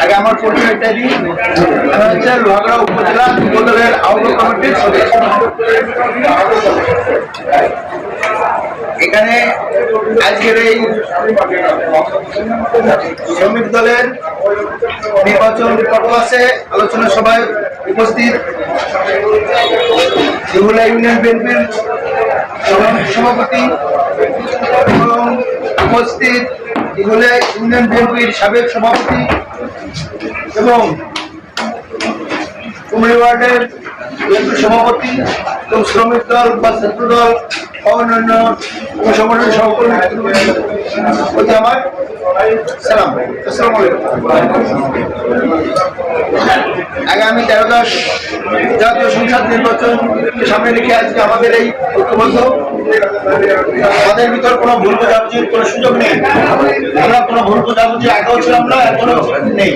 আগে আমার আমি হচ্ছে লোহাগড়া উপজেলা কমিটির সদস্য। এখানে আজকের এই শ্রমিক দলের নির্বাচন আছে আলোচনা সভায় উপস্থিত জুহুলা ইউনিয়ন বিএনপির সভাপতি এবং উপস্থিত জুহুলা ইউনিয়ন বিএনপির সাবেক সভাপতি এবং কুমড়ি ওয়ার্ডের বিএনপি সভাপতি এবং শ্রমিক দল বা ছাত্র দল অন্যান্য সংগঠনের সহকর্মী আমার সালাম। আসসালামু আগামী তেরো দশ জাতীয় সংসদ নির্বাচন সামনে রেখে আজকে আমাদের এই ঐক্যবদ্ধ আমাদের ভিতর কোনো ভুল বোঝাবুঝির কোনো সুযোগ নেই। আমরা কোনো ভুল বোঝাবুঝি আগেও ছিলাম না, এখনও নেই।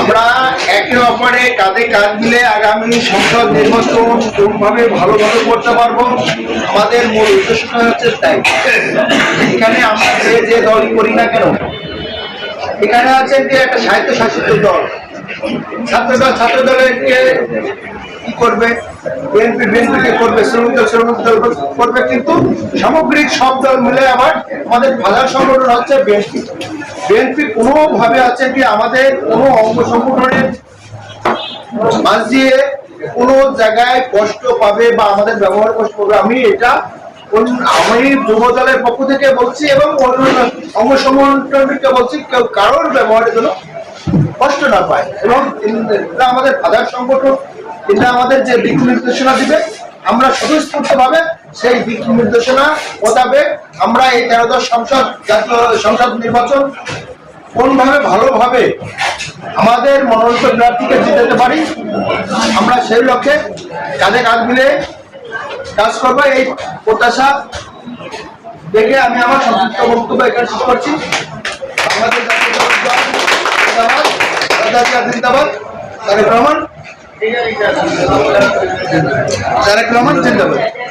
আমরা একে অপরে কাঁধে কাঁধ মিলে আগামী সংসদ নির্বাচন কোনভাবে ভালোভাবে করতে পারব? আমাদের মূল উদ্দেশ্যটা হচ্ছে তাই। এখানে আমরা যে যে দলই করি না কেন, এখানে আছে যে একটা সাহিত্য শাসিত দল। ছাত্র দল ছাত্র দলেরকে কি করবে? বিএনপি বিএনপিকে করবে, শ্রমিক দল শ্রমিক দল করবে, কিন্তু সামগ্রিক সব দল মিলে আবার আমাদের সংগঠন হচ্ছে বিএনপি বিএনপি কোনোভাবে আছে কি আমাদের কোনো অঙ্গ সংগঠনের দিয়ে কোনো জায়গায় কষ্ট পাবে বা আমাদের ব্যবহার কষ্ট পাবে? আমি এটা আমি যুব দলের পক্ষ থেকে বলছি এবং অঙ্গ সংগঠনকে বলছি, কেউ কারোর ব্যবহারের জন্য কষ্ট না পায়। এবং আমাদের ফাদার সংগঠন। এটা আমাদের যে দিক নির্দেশনা দিবে আমরা স্বতঃস্ফূর্ত ভাবে সেই দিক নির্দেশনা মোতাবেক আমরা এই তেরোদশ সংসদ জাতীয় সংসদ নির্বাচন কোনভাবে ভালোভাবে আমাদের মনোনীত প্রার্থীকে জিতাতে পারি আমরা সেই লক্ষ্যে কাঁধে কাঁধ মিলে কাজ করব এই প্রত্যাশা দেখে আমি আমার সংক্ষিপ্ত বক্তব্য এখানে শেষ করছি আমাদের জাতীয় জিন্দাবাদ তারেক রহমান তারেক রহমান জিন্দাবাদ